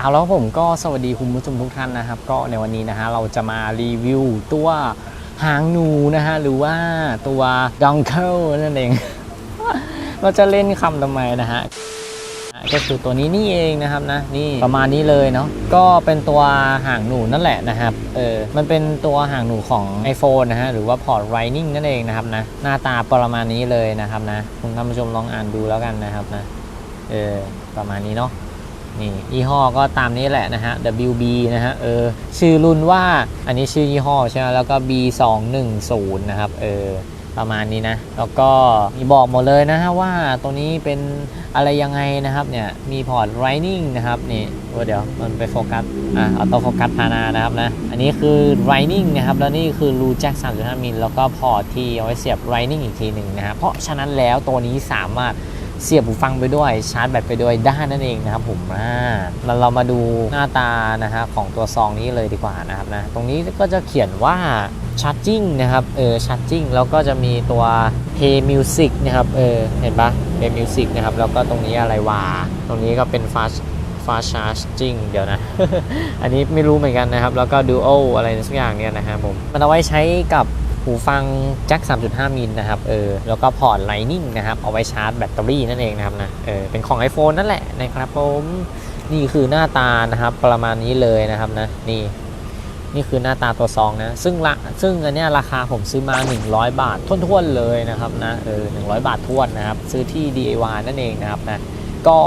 เอาแล้วผมก็สวัสดีคุณผู้ชมทุกท่านนะครับ ก็ในวันนี้นะฮะเราจะมารีวิวตัวหางหนูนะฮะหรือว่าตัวดองเคิลนั่นเอง เราจะเล่นคำทำไมนะฮะก็คือตัวนี้นี่เองนะครับนะนี่ประมาณนี้เลยเนาะก็เป็นตัวหางหนูนั่นแหละนะครับเออมันเป็นตัวหางหนูของ iPhone นะฮะหรือว่าพอร์ต Lightning นั่นเองนะครับนะหน้าตาประมาณนี้เลยนะครับนะคุณท่านผู้ชมลองอ่านดูแล้วกันนะครับนะเออประมาณนี้เนาะ นี่ยี่ห้อก็ตามนี้แหละนะฮะ WB นะฮะเออชื่อรุ่นว่าอันนี้ชื่อยี่ห้อใช่ไหมแล้วก็ B210 นะครับเออประมาณนี้นะ แล้วก็มีบอกหมดเลยนะฮะว่าตัวนี้เป็นอะไรยังไงนะครับเนี่ยมีพอร์ต Lightning นะครับนี่เดี๋ยวมันไปโฟกัสอะออโต้โฟกัสพานานะครับนะอันนี้คือ Lightning นะครับแล้วนี่คือรูแจ็ค3.5มิลแล้วก็พอร์ตที่เอาไว้เสียบ Lightning อีกทีหนึ่งนะครับเพราะฉะนั้นแล้วตัวนี้สามารถ เสียบหูฟังไปด้วยชาร์จแบตไปด้วยได้นั่นเองนะครับผมอ่าแล้วเรามาดูหน้าตานะฮะของตัวซองนี้เลยดีกว่านะครับนะตรงนี้ก็จะเขียนว่า charging นะครับเออ charging แล้วก็จะมีตัว Play Music นะครับเออเห็นปะ Play Music นะครับแล้วก็ตรงนี้อะไรวะตรงนี้ก็เป็น fast fast charging เดี๋ยวนะ อันนี้ไม่รู้เหมือนกันนะครับ แล้วก็ duo อะไรสักอย่างเนี่ยนะครับผม มันเอาไว้ใช้กับ หูฟังแจ็ค 3.5 มิลนะครับเออแล้วก็พอร์ต Lightning นะครับ เอาไว้ชาร์จแบตเตอรี่นั่นเองนะครับนะเออเป็นของ iPhone นั่นแหละนะครับผมนี่คือหน้าตานะครับประมาณนี้เลยนะครับนะนี่นี่คือหน้าตาตัวซองนะซึ่งละซึ่งอันนี้ราคาผมซื้อมา 100 บาทท้วนๆเลยนะครับนะเออ100บาทท้วนนะครับ ซื้อที่ DIY นั่นเองนะครับนะก็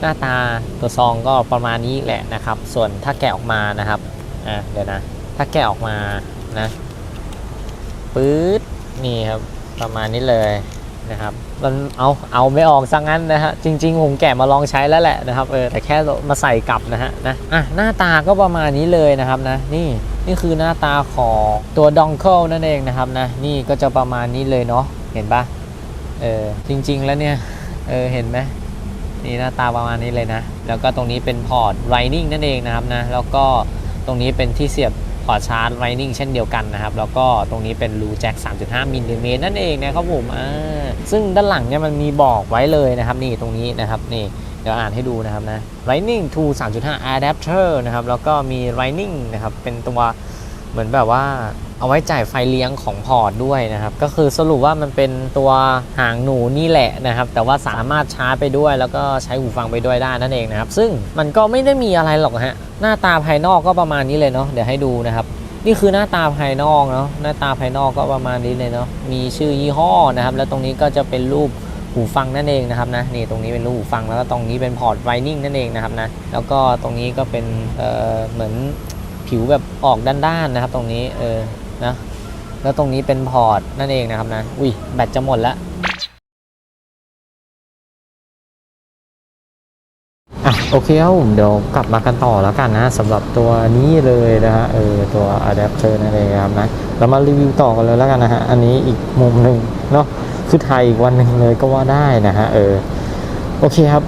หน้าตาตัวซองก็ประมาณนี้แหละนะครับ ส่วนถ้าแกะออกมานะครับอะเดี๋ยวนะ ถ้าแกะออกมานะ ปื๊ดนี่ครับประมาณนี้เลยนะครับมันเอาเอาไม่ออกซะงั้นนะฮะจริง ๆ ผมแกะมาลองใช้แล้วแหละนะครับเออแต่แค่มาใส่กลับนะฮะนะอะหน้าตาก็ประมาณนี้เลยนะครับนะนี่นี่คือหน้าตาของตัวดองเคิลนั่นเองนะครับนะนี่ก็จะประมาณนี้เลยเนาะเห็นปะเออจริง ๆ แล้วเนี่ยเออเห็นไหมนี่หน้าตาประมาณนี้เลยนะ แล้วก็ตรงนี้เป็นพอร์ต Lightning นั่นเองนะครับนะแล้วก็ตรงนี้เป็นที่เสียบ พอร์ตชาร์จไรนิ่งเช่นเดียวกันนะครับ แล้วก็ตรงนี้เป็นรูแจ็ค 3.5 มิลลิเมตรนั่นเองนะครับผมอ่าซึ่งด้านหลังเนี่ยมันมีบอกไว้เลยนะครับ นี่ตรงนี้นะครับนี่เดี๋ยวอ่านให้ดูนะครับนะ Lightning to 3.5 adapter นะครับ แล้วก็มี Lightning นะครับ เป็นตัวเหมือนแบบว่า เอาไว้จ่ายไฟเลี้ยงของพอร์ตด้วยนะครับ ก็คือสรุปว่ามันเป็นตัวหางหนูนี่แหละนะครับ แต่ว่าสามารถชาร์จไปด้วย แล้วก็ใช้หูฟังไปด้วยได้นั่นเองนะครับ ซึ่งมันก็ไม่ได้มีอะไรหรอกฮะ หน้าตาภายนอกก็ประมาณนี้เลยเนาะ เดี๋ยวให้ดูนะครับ นี่คือหน้าตาภายนอกเนาะ หน้าตาภายนอกก็ประมาณนี้เลยเนาะ มีชื่อยี่ห้อนะครับ แล้วตรงนี้ก็จะเป็นรูปหูฟังนั่นเองนะครับนะนี่ตรงนี้เป็นรูปหูฟังแล้วก็ตรงนี้เป็นพอร์ตไวนิ่งนั่นเองนะครับนะแล้วก็ตรงนี้ก็เป็นเอ่อเหมือนผิวแบบออกด้านๆนะครับ ตรงนี้เออ นะแล้วตรงนี้เป็นพอร์ตนั่นเองนะครับนะอุ้ยแบตจะหมดแล้วอะโอเคครับผมเดี๋ยวกลับมากันต่อแล้วกันนะสำหรับตัวนี้เลยนะฮะเออตัวอะแดปเตอร์นั่นเองครับนะเรามารีวิวต่อกันเลยแล้วกันนะฮะอันนี้อีกมุมหนึ่งเนาะคือไทยอีกวันหนึ่งเลยก็ว่าได้นะฮะเออโอเคครับ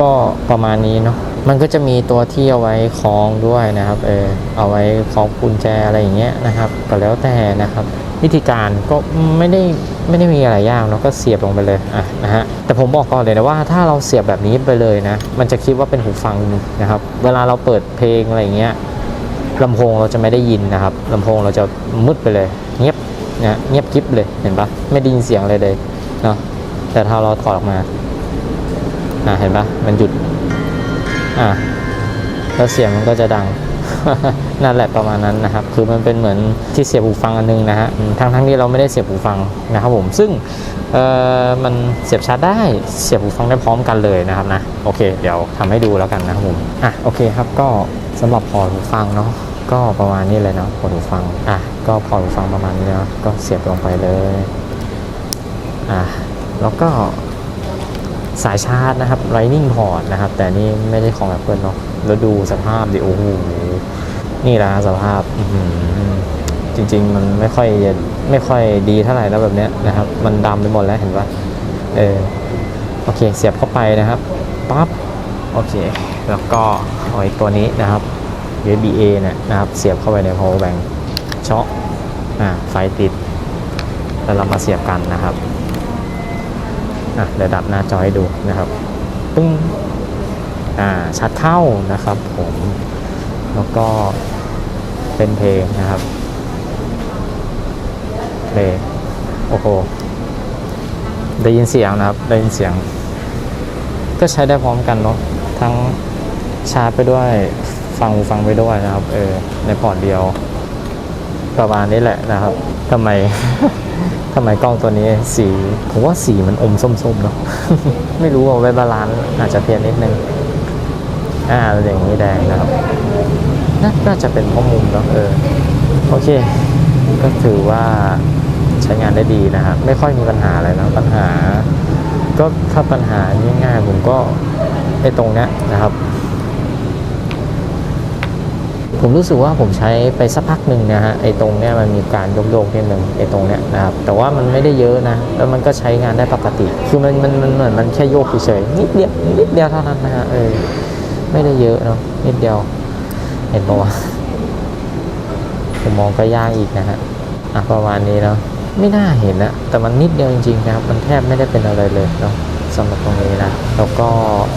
ก็ประมาณนี้เนาะ มันก็จะมีตัวที่เอาไว้คล้องด้วยนะครับเออเอาไว้คล้องกุญแจอะไรอย่างเงี้ยนะครับก็แล้วแต่นะครับ วิธีการก็ไม่ได้ไม่ได้มีอะไรยากเนาะก็เสียบลงไปเลยอะนะฮะแต่ผมบอกก่อนเลยนะว่าถ้าเราเสียบแบบนี้ไปเลยนะ มันจะคิดว่าเป็นหูฟังนะครับ เวลาเราเปิดเพลงอะไรอย่างเงี้ยลำโพงเราจะไม่ได้ยินนะครับลำโพงเราจะมืดไปเลย เงียบนะเงียบกริบเลยเห็นปะไม่ได้ยินเสียงเลยเลยเนาะแต่ถ้าเราถอดออกมาอะเห็นปะมันหยุด อะแล้วเสียงมันก็จะดัง นั่นแหละประมาณนั้นนะครับ คือมันเป็นเหมือนที่เสียบหูฟังอันนึงนะฮะทั้งทั้งที่เราไม่ได้เสียบหูฟังนะครับผม ซึ่งเอ่อมันเสียบชาร์จได้เสียบหูฟังได้พร้อมกันเลยนะครับนะ โอเค เดี๋ยวทำให้ดูแล้วกันนะครับผม อะโอเคครับ ก็สำหรับพอร์ตหูฟังเนาะ ก็ประมาณนี้เลยเนาะพอร์ตหูฟัง อะ ก็พอร์ตหูฟังประมาณนี้เนาะ ก็เสียบลงไปเลย อะ แล้วก็ สายชาร์จนะครับ Lightning port นะครับ แต่นี่ไม่ใช่ของ Apple เนาะแล้วดูสภาพดิโอ้โหนี่นะสภาพจริง ๆ มันไม่ค่อยไม่ค่อยดีเท่าไหร่แล้วแบบเนี้ยนะครับ มันดำไปหมดแล้วเห็นปะเออโอเค เสียบเข้าไปนะครับปั๊บโอเค แล้วก็เอาตัวนี้นะครับ USB A เนี่ยนะครับ เสียบเข้าไปใน power bank ช็อคอ่าไฟติด แล้วเรามาเสียบกันนะครับ อะเดี๋ยวดับหน้าจอให้ดูนะครับปึ้งอ่าชัดเข้านะครับ ผมแล้วก็เป็นเพลงนะครับเพลงโอ้โหได้ยินเสียงนะครับได้ยินเสียง ก็ใช้ได้พร้อมกันเนาะทั้งชาร์จไปด้วยฟังฟังไปด้วยนะครับ เออในพอร์ตเดียว ประมาณนี้แหละนะครับทำไม ทำไมกล้องตัวนี้สี ผมว่าสีมันอมส้มๆเนาะ ไม่รู้ว่าไว้บาลานซ์อาจจะเพี้ยนนิดนึง อ่าอย่างนี้แดงนะครับนน่าจะเป็นเพราะมุมเนาะเออ โอเค ก็ถือว่าใช้งานได้ดีนะครับไม่ค่อยมีปัญหาอะไรนะปัญหา ก็ถ้าปัญหาง่ายๆผมก็ไอ้ตรงเนี้ยนะครับ ผมรู้สึกว่าผมใช้ไปสักพักหนึ่งนะฮะไอ้ตรงเนี้ยมันมีการโยกๆนิดหนึ่งไอ้ตรงเนี้ยนะครับแต่ว่ามันไม่ได้เยอะนะ แล้วมันก็ใช้งานได้ปกติ คือมันมันมันเหมือนมันแค่โยกเฉยนิดเดียวนิดเดียวเท่านั้นนะฮะเออไม่ได้เยอะเนาะนิดเดียว เห็นปะวะผมมองก็ยากอีกนะฮะอะประมาณนี้เนาะไม่น่าเห็นนะแต่มันนิดเดียวจริงๆนะครับ มันแทบไม่ได้เป็นอะไรเลยเนาะ สำหรับตรงนี้นะ แล้วก็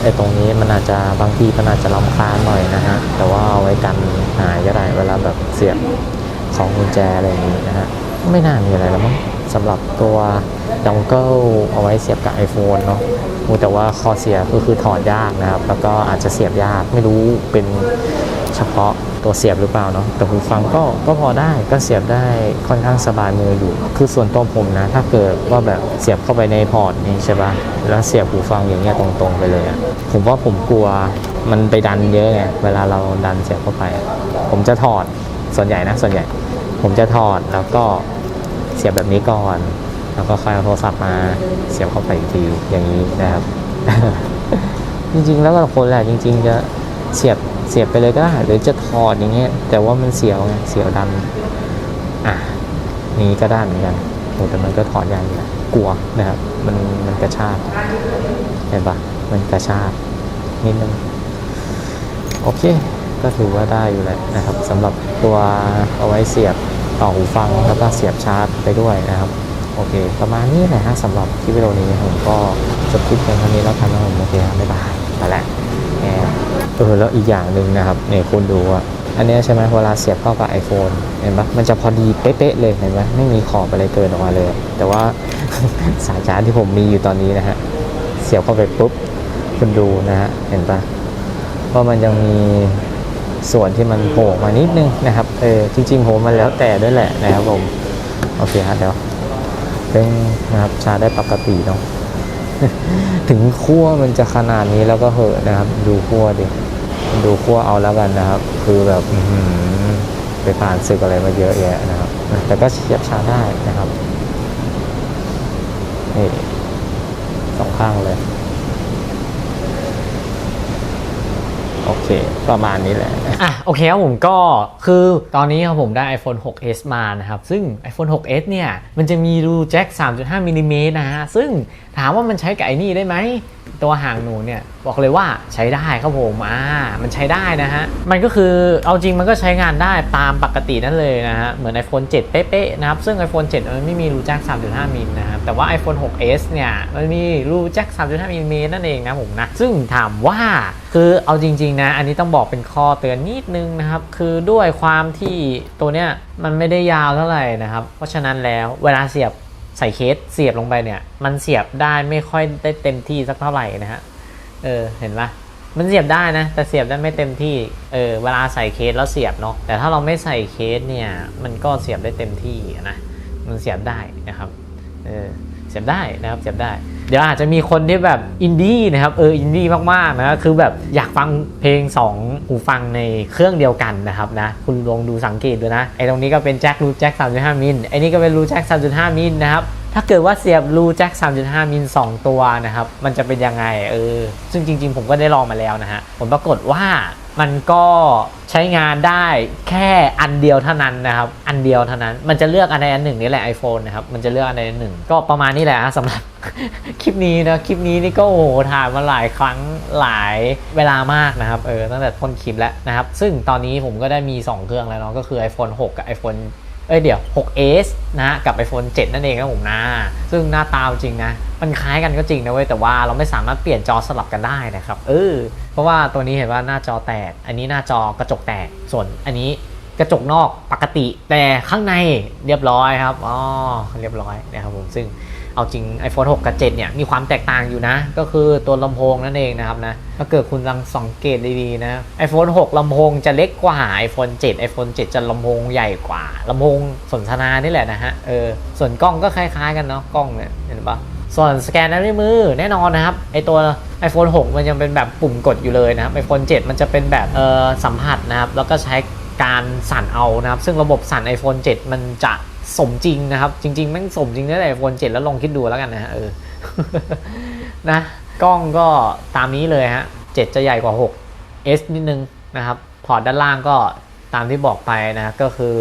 ไอ้ตรงนี้มันอาจจะบางทีมันอาจจะลำคาญหน่อยนะฮะ แต่ว่าเอาไว้กันหายก็ได้เวลาแบบเสียบของกุญแจอะไรอย่างนี้นะฮะ ไม่น่ามีอะไรแล้วมั้งสำหรับตัวดองเกิลเอาไว้เสียบกับ iPhone เนาะโอ้แต่ว่าคอเสียก็คือถอดยากนะครับ แล้วก็อาจจะเสียบยาก ไม่รู้เป็น ฉพาะตัวเสียบหรือเปล่าเนาะแต่หูฟังก็ก็พอได้ก็เสียบได้ค่อนข้างสบายมืออยู่ คือส่วนตัวผมนะ ถ้าเกิดว่าแบบเสียบเข้าไปในพอร์ตนี่ใช่ปะแล้วเสียบหูฟังอย่างเงี้ยตรงๆไปเลยอะผมว่าผมกลัวมันไปดันเยอะไงเวลาเราดันเสียบเข้าไป ผมจะถอดส่วนใหญ่นะส่วนใหญ่ ผมจะถอดแล้วก็เสียบแบบนี้ก่อน แล้วก็ค่อยเอาโทรศัพท์มาเสียบเข้าไปอีกทีอย่างนี้นะครับ จริงๆแล้วแต่คนแหละจริง ๆ จะ เสียบเสียบไปเลยก็ได้หรือจะถอดอย่างเงี้ยแต่ว่ามันเสียวไงเสียวดันอะนี้ก็ได้เหมือนกันโอ้แต่มันก็ถอดยากอยู่นะกลัวนะครับ มันมันกระชากเห็นปะมันกระชากนิดนึงโอเค ก็ถือว่าได้อยู่แหละนะครับสำหรับตัวเอาไว้เสียบต่อหูฟังแล้วก็เสียบชาร์จไปด้วยนะครับ โอเค ประมาณนี้แหละฮะสำหรับคลิปวิดีโอนี้ผมก็จบคลิปเพียงเท่านี้แล้วกันนะผมโอเคครับบ๊ายบายไปแล้ว ออแล้วอีกอย่างหนึ่งนะครับเนี่ยคุณดูอะอันนี้ใช่ไหมเวลาเสียบเข้ากับ iPhone เห็นปะมันจะพอดีเป๊ะๆเลยเห็นปะไม่มีขอบอะไรเกินออกมาเลย แต่ว่าสายชาร์จที่ผมมีอยู่ตอนนี้นะฮะเสียบเข้าไปปุ๊บคุณดูนะฮะเห็นปะว่ามันยังมีส่วนที่มันโผล่มานิดนึงนะครับเออจริงๆผมมันแล้วแต่ด้วยแหละนะครับผมโอเคครับเดี๋ยวเร่งนะครับชาร์ได้ปกติเนาะถึงขั้วมันจะขนาดนี้แล้วก็เหอะนะครับ ดูขั้วดิ ดูขั้วเอาแล้วกันนะครับ คือแบบไปผ่านศึกอะไรมาเยอะแยะนะครับ แต่ก็เสียบชาได้นะครับนี่สองข้างเลย โอเค ประมาณนี้แหละ อะ โอเคครับผมก็คือตอนนี้ครับผมได้ iPhone 6s มานะครับ ซึ่ง iPhone 6s เนี่ย มันจะมีรูแจ็ค3.5มิลลิเมตรนะฮะ ซึ่งถามว่ามันใช้กับไอ้นี่ได้ไหม ตัวห่างหนูเนี่ยบอกเลยว่าใช้ได้ครับผมอ่ามันใช้ได้นะฮะ มันก็คือเอาจริงมันก็ใช้งานได้ตามปกตินั่นเลยนะฮะ เหมือน iPhone 7 เป๊ะๆนะครับ ซึ่ง iPhone 7 มันไม่มีรูแจ็ค3.5 มิลนะครับ แต่ว่า iPhone 6s เนี่ยมันมีรูแจ็ค3.5 มิลลิเมตรนั่นเองนะผมนะ ซึ่งถามว่าคือเอาจริง ๆ นะ อันนี้ต้องบอกเป็นข้อเตือนนิดนึงนะครับ คือด้วยความที่ตัวเนี้ยมันไม่ได้ยาวเท่าไหร่นะครับ เพราะฉะนั้นแล้วเวลาเสียบใส่เคสเสียบลงไปเนี่ย มันเสียบได้ไม่ค่อยได้เต็มที่สักเท่าไหร่นะฮะ เออเห็นปะมันเสียบได้นะ แต่เสียบได้ไม่เต็มที่ เออเวลาใส่เคสแล้วเสียบเนาะแต่ถ้าเราไม่ใส่เคสเนี่ย มันก็เสียบได้เต็มที่นะมันเสียบได้นะครับเออเสียบได้นะครับเสียบได้ เดี๋ยวอาจจะมีคนที่แบบอินดี้นะครับเอออินดี้มากๆนะคือแบบอยากฟังเพลง2หูฟังในเครื่องเดียวกันนะครับนะคุณลองดูสังเกตดูนะไอ้ตรงนี้ก็เป็นแจ็ครูแจ็ค3.5มิลไอ้นี่ก็เป็นรูแจ็ค3.5มิลนะครับ ถ้าเกิดว่าเสียบรูแจ็ค 3.5 มิล 2 ตัวนะครับ มันจะเป็นยังไง เออ ซึ่งจริง ๆ ผมก็ได้ลองมาแล้วนะฮะผลปรากฏว่ามันก็ใช้งานได้แค่อันเดียวเท่านั้นนะครับ อันเดียวเท่านั้น มันจะเลือกอันใดอันหนึ่งนี่แหละ iPhone นะครับ มันจะเลือกอันใดอันหนึ่ง ก็ประมาณนี้แหละสำหรับ คลิปนี้นะ คลิปนี้นี่ก็โอ้โหถ่ายมาหลายครั้งหลายเวลามากนะครับ เออ ตั้งแต่ต้นคลิปแล้วนะครับ ซึ่งตอนนี้ผมก็ได้มี 2 เครื่องแล้วเนาะ ก็คือ iPhone 6 กับ iPhone เอ้ยเดี๋ยว 6s นะฮะกับ iPhone 7 นั่นเองครับผมนะ ซึ่งหน้าตาจริงนะ มันคล้ายกันก็จริงนะเว้ย แต่ว่าเราไม่สามารถเปลี่ยนจอสลับกันได้นะครับ เออ เพราะว่าตัวนี้เห็นว่าหน้าจอแตก อันนี้หน้าจอกระจกแตก ส่วนอันนี้กระจกนอกปกติแต่ข้างในเรียบร้อยครับ อ๋อ เรียบร้อยนะครับผม ซึ่ง เอาจริง iPhone 6 กับ 7 เนี่ย มีความแตกต่างอยู่นะ ก็คือตัวลำโพงนั่นเองนะครับนะ ถ้าเกิดคุณลังสังเกตดีๆนะ iPhone 6 ลำโพงจะเล็กกว่า iPhone 7 iPhone 7 จะลำโพงใหญ่กว่าลำโพงสนทนานี่แหละนะฮะ เออ ส่วนกล้องก็คล้ายๆกันเนาะ กล้องเนี่ยเห็นปะส่วนสแกนนิ้วมือแน่นอนนะครับ ไอตัว iPhone 6 มันยังเป็นแบบปุ่มกดอยู่เลยนะครับ iPhone 7 มันจะเป็นแบบเออสัมผัสนะครับ แล้วก็ใช้การสั่นเอานะครับ ซึ่งระบบสั่น iPhone 7 มันจะ สมจริงนะครับ จริงๆแม่งสมจริงตั้งแต่ iPhone 7แล้วลองคิดดูแล้วกันนะฮะเออนะกล้องก็ตามนี้เลยฮะ7จะใหญ่กว่า 6 S นิดนึงนะครับ พอร์ตด้านล่างก็ตามที่บอกไปนะก็คือ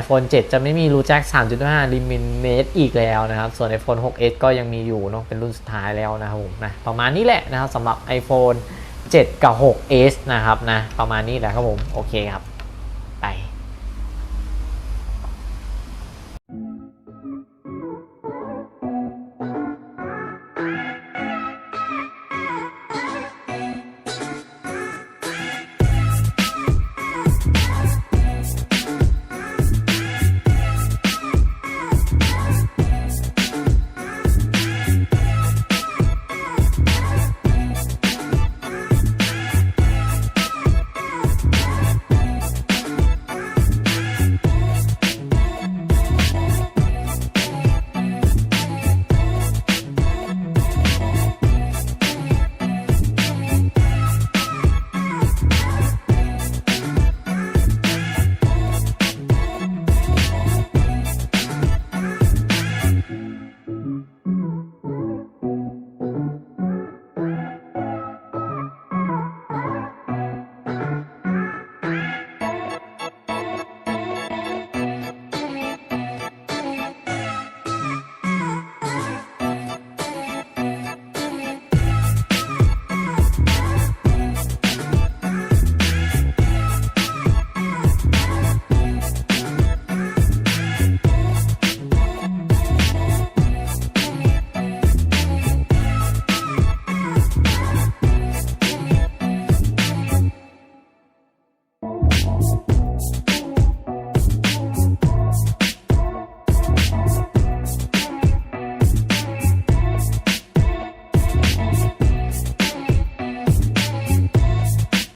iPhone 7 จะไม่มีรูแจ็ค3.5 ลิมิเมตรอีกแล้วนะครับ ส่วน iPhone 6s ก็ยังมีอยู่เนาะเป็นรุ่นสุดท้ายแล้วนะครับผมนะประมาณนี้แหละนะครับสำหรับ iPhone 7 กับ 6s นะครับนะประมาณนี้แหละครับผม โอเคครับ